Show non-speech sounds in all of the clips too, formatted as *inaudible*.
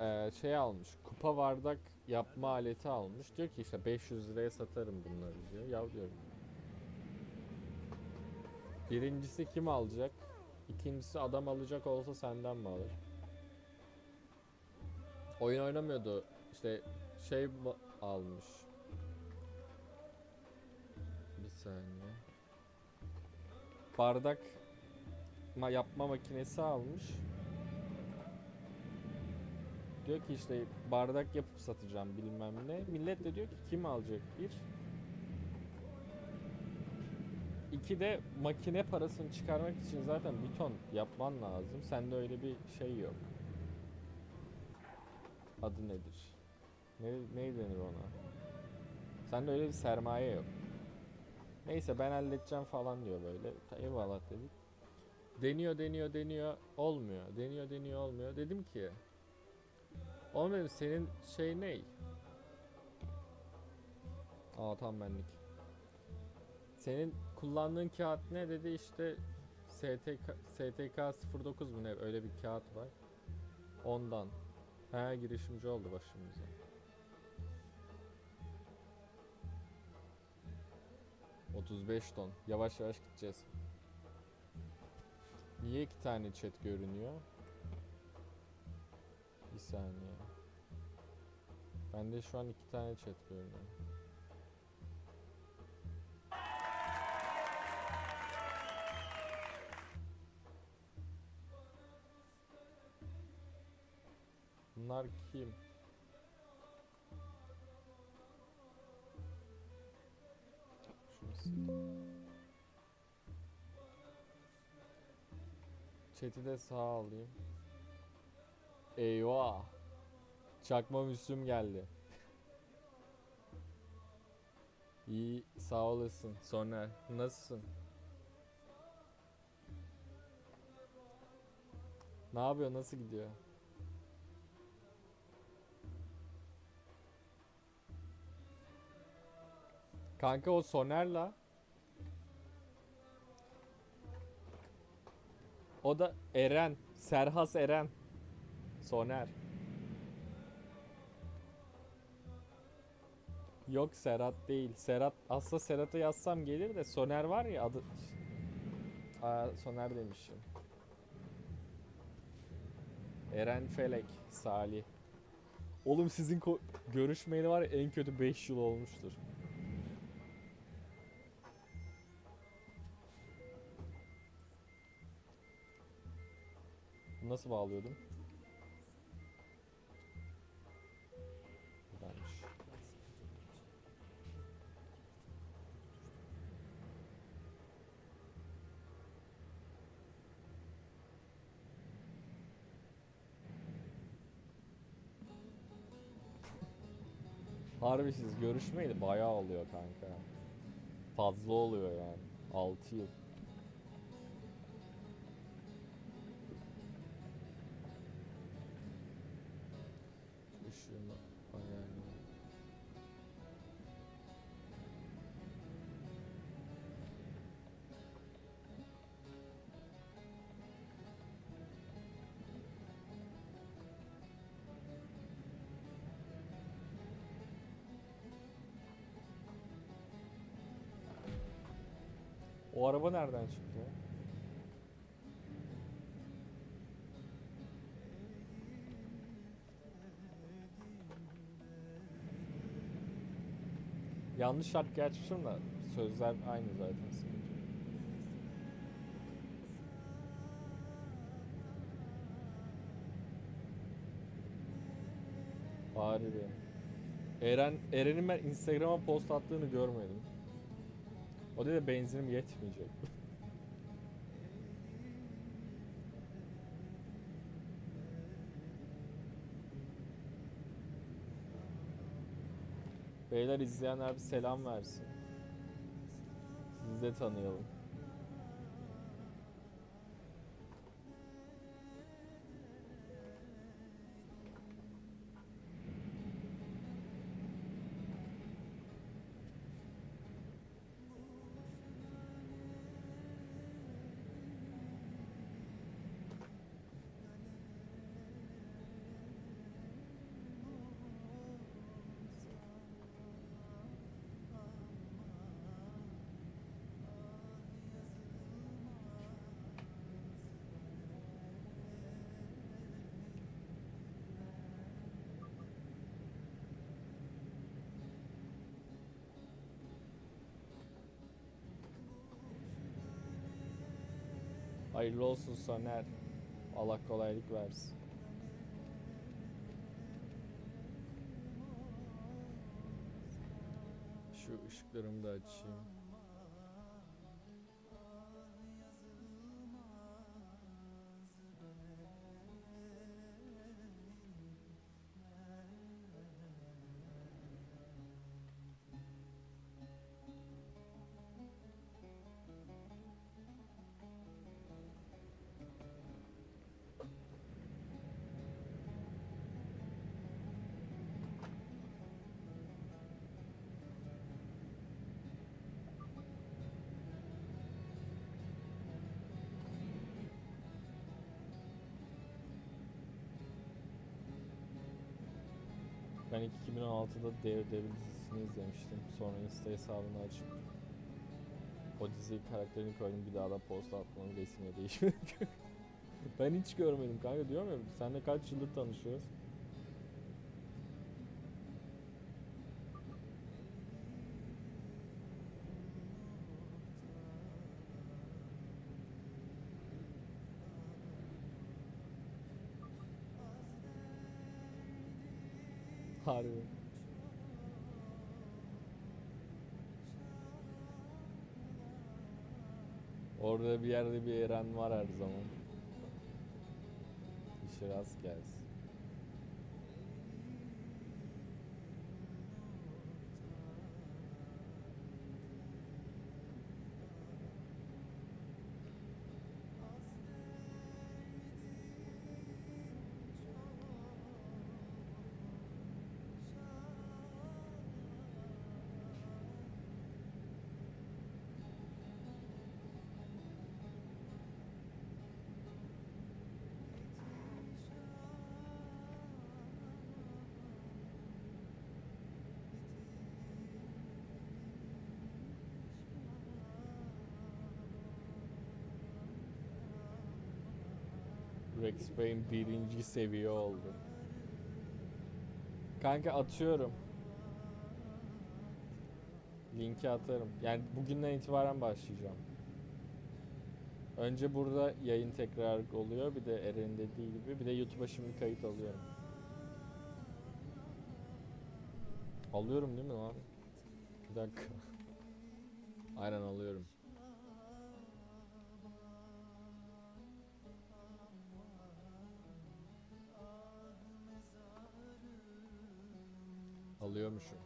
e, şey almış. Kupa bardak yapma aleti almış. Diyor ki işte 500 liraya satarım bunları diyor. Ya diyorum. Birincisi kim alacak? İkincisi adam alacak olsa senden mi alır? Oyun oynamıyordu. İşte şey almış. Bir saniye. Bardak ma yapma makinesi almış. Diyor ki işte bardak yapıp satacağım bilmem ne. Millet de diyor ki kim alacak bir. İki de makine parasını çıkarmak için zaten bir ton yapman lazım. Sende öyle bir şey yok. Adı nedir? Ne, ne denir ona? Sende öyle bir sermaye yok. Neyse ben halledeceğim falan diyor böyle. Eyvallah dedik. Deniyor deniyor deniyor olmuyor. Deniyor deniyor olmuyor. Dedim ki Oğlum senin şey ne? Aa tam benlik. Senin kullandığın kağıt ne dedi işte STK, STK 09 mu ne öyle bir kağıt var. Ondan. He girişimci oldu başımıza. ...35 ton. Yavaş yavaş gideceğiz. Niye iki tane chat görünüyor? Bir saniye. Bende şu an iki tane chat görünüyor. Bunlar kim? Chat'i de sağa alayım. Eyvah. Çakma Müslüm geldi. İyi sağ olasın Soner. Nasılsın? Ne yapıyor? Nasıl gidiyor? Kanka o Soner'la O da Eren. Serhas Eren. Soner. Yok Serhat değil. Serhat aslında Serhat'ı yazsam gelir de Soner var ya adı Aa, Soner demişim. Eren Felek, Salih. Oğlum sizin görüşmeyeli var ya en kötü 5 yıl olmuştur. Nasıl bağlıyordum? Harbi siz görüşmeyeli bayağı oluyor kanka. Fazla oluyor yani. 6 yıl. O araba nereden çıktı? Yanlış şarkı açmışım da sözler aynı zaten. sıkıntı. Harbi. Eren, Eren'in ben Instagram'a post attığını görmedim. O dedi benzinim yetmeyecek. Beyler izleyenler bir selam versin. Sizi de tanıyalım. Hayırlı olsun Soner. Allah kolaylık versin. Şu ışıklarımı da açayım. Ben ilk 2016'da Daredevil dizisini izlemiştim. Sonra Insta hesabını açıp o dizi karakterini koydum bir daha da post atmanın resmine değişmedi. *laughs* ben hiç görmedim kanka diyor muyum? Seninle kaç yıldır tanışıyoruz? Harbi. Orada bir yerde bir Eren var her zaman. İşe rast gelsin. Rex Payne birinci seviye oldu. Kanka atıyorum. Linki atarım. Yani bugünden itibaren başlayacağım. Önce burada yayın tekrar oluyor. Bir de Eren'in dediği gibi. Bir de YouTube'a şimdi kayıt alıyorum. Alıyorum değil mi lan? Bir dakika. *laughs* Aynen alıyorum. Alıyormuşum.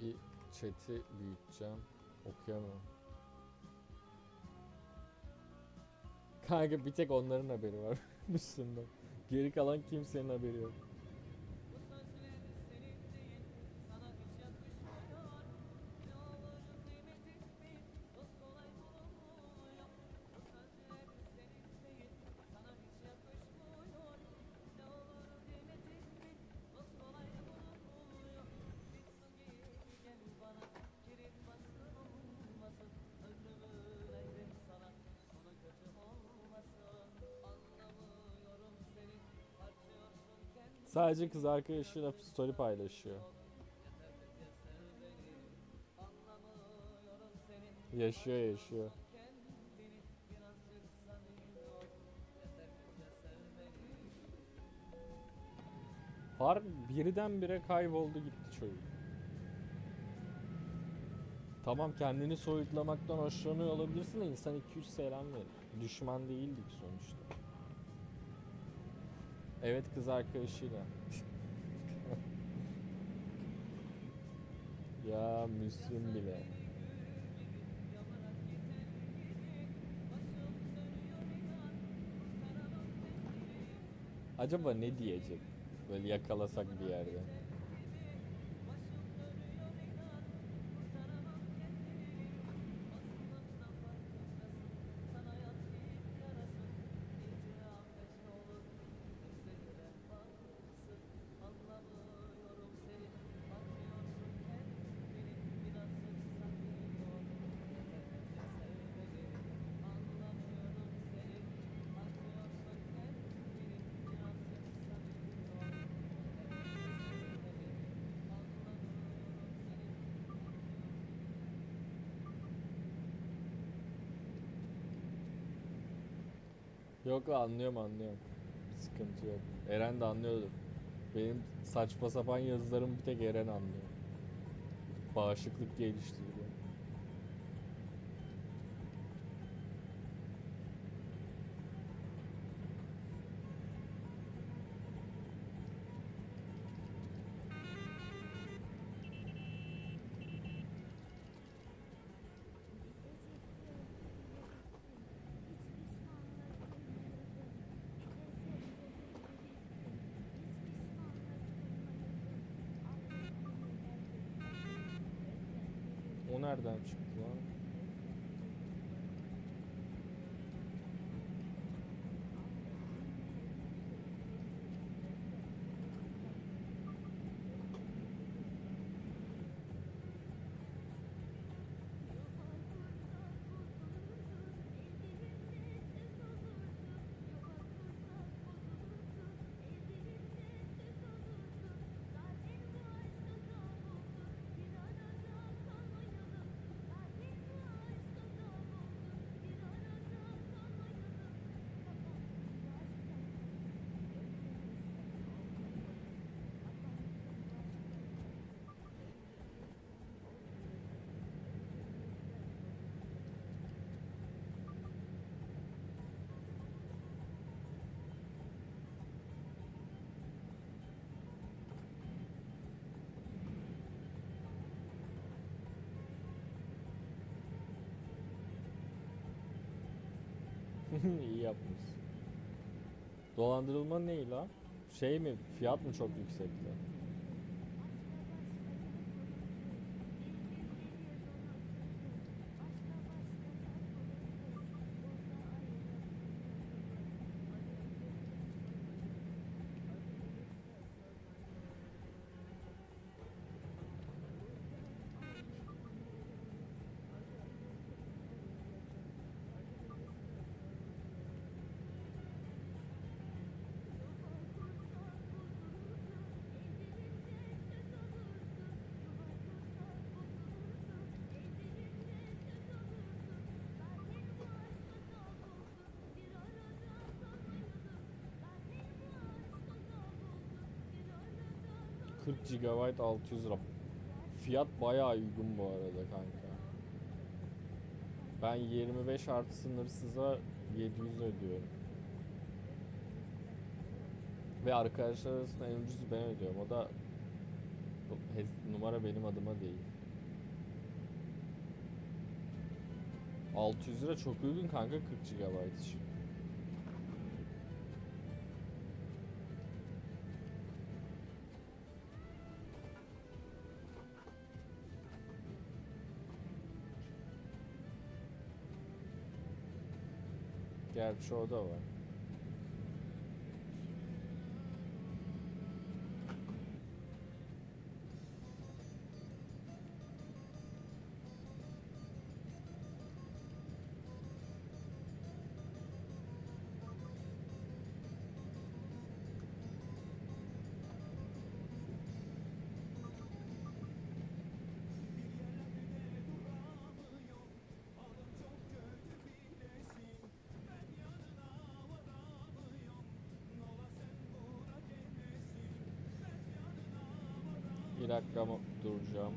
Bir chat'i büyüteceğim. Okuyamıyorum. Kanka bir tek onların haberi var *laughs* üstünde. Geri kalan kimsenin haberi yok. Sadece kız arkadaşıyla story paylaşıyor. Yaşıyor yaşıyor. Har birdenbire kayboldu gitti çocuk. Tamam kendini soyutlamaktan hoşlanıyor olabilirsin de insan 200 selam verir. Düşman değildik sonuçta. Evet kız arkadaşıyla. *laughs* ya Müslüm bile. Acaba ne diyecek? Böyle yakalasak bir yerde. Yok anlıyorum anlıyorum. Sıkıntı yok. Eren de anlıyordur. Benim saçma sapan yazılarımı bir tek Eren anlıyor. Bağışıklık geliştiriyor. O *laughs* İyi yapmış. Dolandırılma ne lan? Şey mi? Fiyat mı çok yüksekti? ...40 GB 600 lira. Fiyat bayağı uygun bu arada kanka. Ben 25 artı sınırsıza 700 ödüyorum. Ve arkadaşlar arasında en ucuzu ben ödüyorum. O da numara benim adıma değil. 600 lira çok uygun kanka 40 GB için. گردشعبه Bir dakika duracağım.